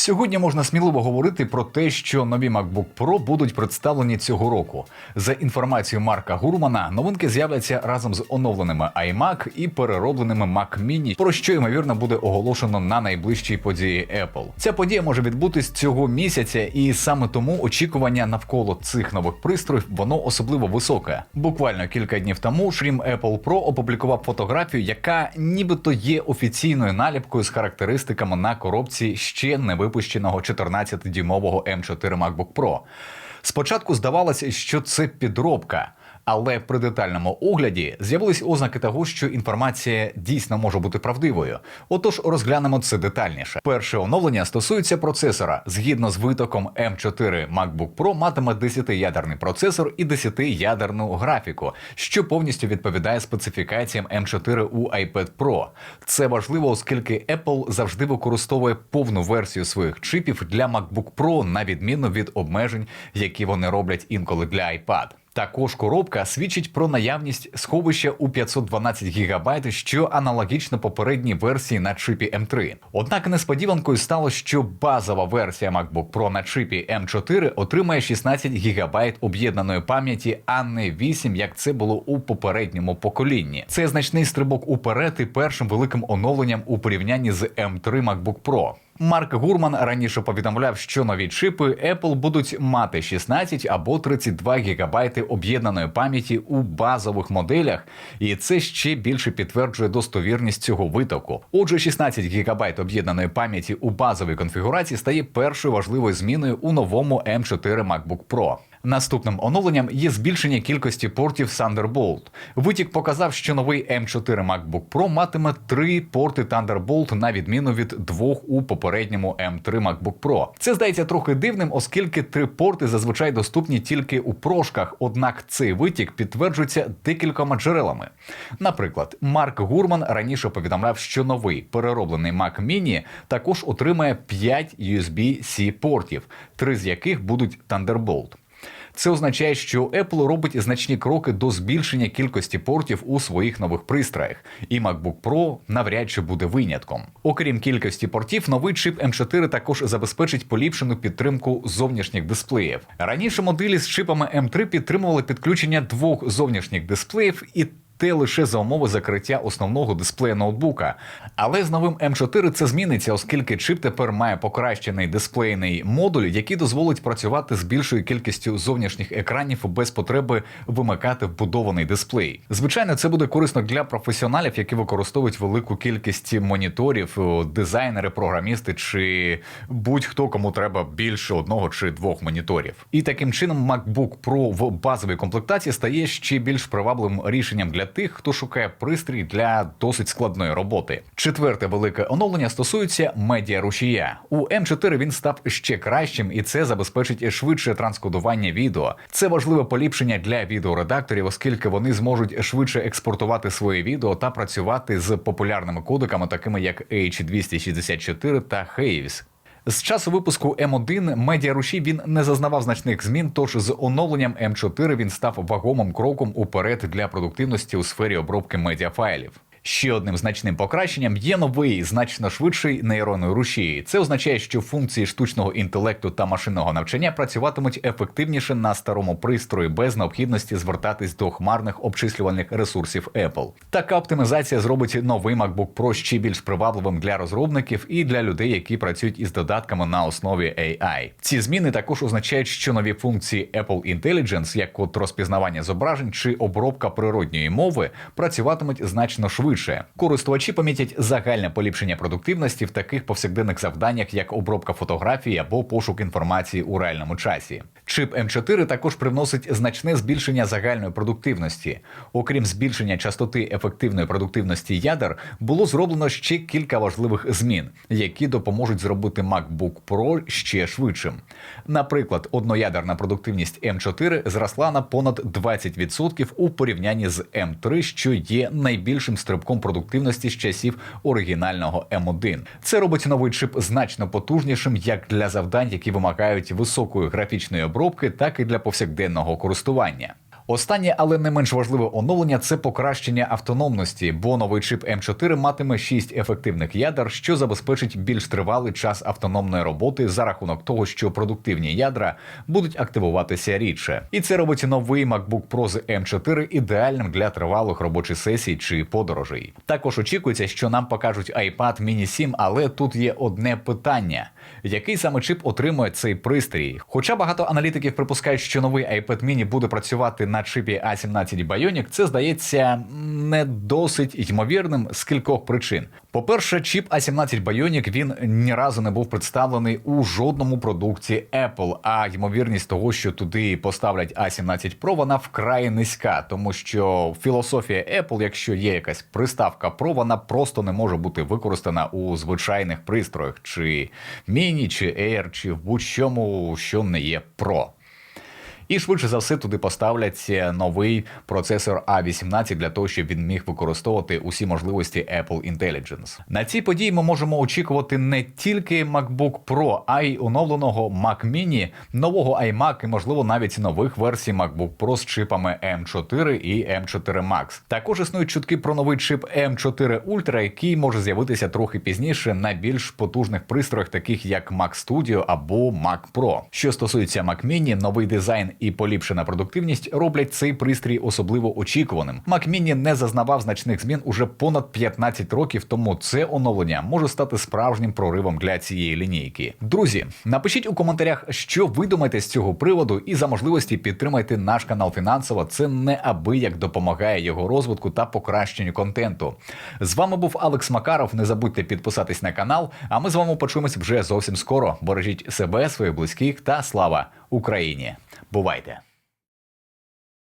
Сьогодні можна сміливо говорити про те, що нові MacBook Pro будуть представлені цього року. За інформацією Марка Гурмана, новинки з'являться разом з оновленими iMac і переробленими Mac Mini, про що ймовірно буде оголошено на найближчій події Apple. Ця подія може відбутись цього місяця, і саме тому очікування навколо цих нових пристроїв воно особливо високе. Буквально кілька днів тому Шрім Apple Pro опублікував фотографію, яка нібито є офіційною наліпкою з характеристиками на коробці ще не випущеного 14-дюймового M4 MacBook Pro. Спочатку здавалося, що це підробка. Але при детальному огляді з'явились ознаки того, що інформація дійсно може бути правдивою. Отож, розглянемо це детальніше. Перше оновлення стосується процесора. Згідно з витоком M4 MacBook Pro матиме 10-ядерний процесор і 10-ядерну графіку, що повністю відповідає специфікаціям M4 у iPad Pro. Це важливо, оскільки Apple завжди використовує повну версію своїх чипів для MacBook Pro, на відміну від обмежень, які вони роблять інколи для iPad. Також коробка свідчить про наявність сховища у 512 ГБ, що аналогічно попередній версії на чипі M3. Однак несподіванкою стало, що базова версія MacBook Pro на чипі M4 отримає 16 ГБ об'єднаної пам'яті, а не 8, як це було у попередньому поколінні. Це значний стрибок уперед і першим великим оновленням у порівнянні з M3 MacBook Pro. Марк Гурман раніше повідомляв, що нові чипи Apple будуть мати 16 або 32 гігабайти об'єднаної пам'яті у базових моделях, і це ще більше підтверджує достовірність цього витоку. Отже, 16 гігабайт об'єднаної пам'яті у базовій конфігурації стає першою важливою зміною у новому M4 MacBook Pro. Наступним оновленням є збільшення кількості портів Thunderbolt. Витік показав, що новий M4 MacBook Pro матиме три порти Thunderbolt на відміну від двох у попередньому M3 MacBook Pro. Це здається трохи дивним, оскільки три порти зазвичай доступні тільки у прошках. Однак цей витік підтверджується декількома джерелами. Наприклад, Марк Гурман раніше повідомляв, що новий перероблений Mac Mini також отримає 5 USB-C портів, три з яких будуть Thunderbolt. Це означає, що Apple робить значні кроки до збільшення кількості портів у своїх нових пристроях, і MacBook Pro навряд чи буде винятком. Окрім кількості портів, новий чип M4 також забезпечить поліпшену підтримку зовнішніх дисплеїв. Раніше моделі з чипами M3 підтримували підключення двох зовнішніх дисплеїв і те лише за умови закриття основного дисплея ноутбука. Але з новим M4 це зміниться, оскільки чип тепер має покращений дисплейний модуль, який дозволить працювати з більшою кількістю зовнішніх екранів без потреби вимикати вбудований дисплей. Звичайно, це буде корисно для професіоналів, які використовують велику кількість моніторів, дизайнери, програмісти чи будь-хто кому треба більше одного чи двох моніторів. І таким чином MacBook Pro в базовій комплектації стає ще більш привабливим рішенням для тих, хто шукає пристрій для досить складної роботи. Четверте велике оновлення стосується медіарушія. У М4 він став ще кращим, і це забезпечить швидше транскодування відео. Це важливе поліпшення для відеоредакторів, оскільки вони зможуть швидше експортувати своє відео та працювати з популярними кодеками, такими як H264 та Haves. З часу випуску М1 медіаруші він не зазнавав значних змін. Тож з оновленням М4 він став вагомим кроком уперед для продуктивності у сфері обробки медіафайлів. Ще одним значним покращенням є новий значно швидший нейронний рушій. Це означає, що функції штучного інтелекту та машинного навчання працюватимуть ефективніше на старому пристрої без необхідності звертатись до хмарних обчислювальних ресурсів Apple. Така оптимізація зробить новий MacBook Pro ще більш привабливим для розробників і для людей, які працюють із додатками на основі AI. Ці зміни також означають, що нові функції Apple Intelligence, як от розпізнавання зображень чи обробка природньої мови, працюватимуть значно швидше швидше. Користувачі помітять загальне поліпшення продуктивності в таких повсякденних завданнях, як обробка фотографії або пошук інформації у реальному часі. Чип М4 також привносить значне збільшення загальної продуктивності. Окрім збільшення частоти ефективної продуктивності ядер, було зроблено ще кілька важливих змін, які допоможуть зробити MacBook Pro ще швидшим. Наприклад, одноядерна продуктивність М4 зросла на понад 20% у порівнянні з М3, що є найбільшим стрибком продуктивності з часів оригінального М1. Це робить новий чип значно потужнішим як для завдань, які вимагають високої графічної обробки, так і для повсякденного користування. Останнє, але не менш важливе оновлення це покращення автономності, бо новий чип М4 матиме 6 ефективних ядер, що забезпечить більш тривалий час автономної роботи за рахунок того, що продуктивні ядра будуть активуватися рідше. І це робить новий MacBook Pro з М4 ідеальним для тривалих робочих сесій чи подорожей. Також очікується, що нам покажуть iPad Mini 7, але тут є одне питання: який саме чип отримує цей пристрій? Хоча багато аналітиків припускають, що новий iPad Mini буде працювати на чипі A17 Bionic, це здається не досить ймовірним з кількох причин. По-перше, чіп A17 Bionic він ні разу не був представлений у жодному продукті Apple, а ймовірність того, що туди поставлять A17 Pro, вона вкрай низька, тому що філософія Apple, якщо є якась приставка Pro, вона просто не може бути використана у звичайних пристроях, чи Mini, чи Air, чи в будь-чому, що не є Pro. І швидше за все туди поставлять новий процесор A18 для того, щоб він міг використовувати усі можливості Apple Intelligence. На цій події ми можемо очікувати не тільки MacBook Pro, а й оновленого Mac Mini, нового iMac і, можливо, навіть нових версій MacBook Pro з чипами M4 і M4 Max. Також існують чутки про новий чип M4 Ultra, який може з'явитися трохи пізніше на більш потужних пристроях, таких як Mac Studio або Mac Pro. Що стосується Mac Mini, новий дизайн і поліпшена продуктивність роблять цей пристрій особливо очікуваним. Mini не зазнавав значних змін уже понад 15 років, тому це оновлення може стати справжнім проривом для цієї лінійки. Друзі, напишіть у коментарях, що ви думаєте з цього приводу, і за можливості підтримайте наш канал фінансово. Це неабияк допомагає його розвитку та покращенню контенту. З вами був Алекс Макаров. Не забудьте підписатись на канал. А ми з вами почуємось вже зовсім скоро. Бережіть себе, своїх близьких та слава Україні! Бувайте!